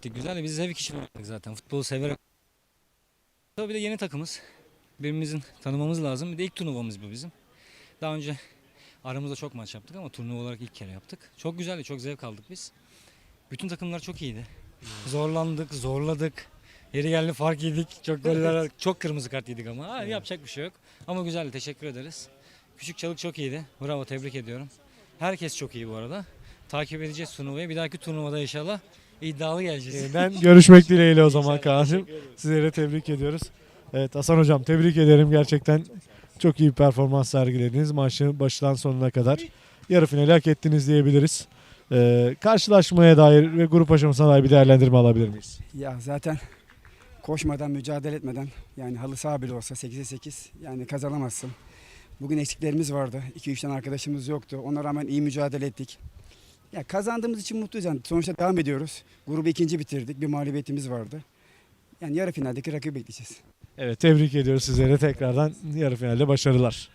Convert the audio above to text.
ettik güzel. Biz zevk için oynadık zaten. Futbolu severek. Tabii bir de yeni takımız. Birbirimizin tanımamız lazım. Bir de ilk turnuvamız bu bizim. Daha önce aramızda çok maç yaptık ama turnuva olarak ilk kere yaptık. Çok güzeldi, çok zevk aldık biz. Bütün takımlar çok iyiydi. Zorlandık, zorladık. Yeri geldi fark yedik. Çok goller, çok kırmızı kart yedik ama. Ha, Yapacak bir şey yok. Ama güzeldi, teşekkür ederiz. Küçük Çalık çok iyiydi. Bravo, tebrik ediyorum. Herkes çok iyi bu arada. Takip edeceğiz turnuvayı. Bir dahaki turnuvada inşallah iddialı geleceğiz. Yeniden görüşmek dileğiyle o zaman Kaan'cığım. Sizleri tebrik ediyoruz. Evet Hasan Hocam tebrik ederim. Gerçekten çok iyi bir performans sergilediniz. Maçın başından sonuna kadar. Yarı finali hak ettiniz diyebiliriz. Ee, karşılaşmaya dair ve grup aşamasına dair bir değerlendirme alabilir miyiz? Ya zaten koşmadan, mücadele etmeden yani halı saha bile olsa 8'e 8 yani kazanamazsın. Bugün eksiklerimiz vardı. 2-3 tane arkadaşımız yoktu. Ona rağmen iyi mücadele ettik. Ya kazandığımız için mutluyuz. Yani sonuçta devam ediyoruz. Grubu ikinci bitirdik. Bir mağlubiyetimiz vardı. Yani yarı finaldeki rakibi bekleyeceğiz. Evet tebrik ediyoruz sizlere tekrardan yarı finalde başarılar.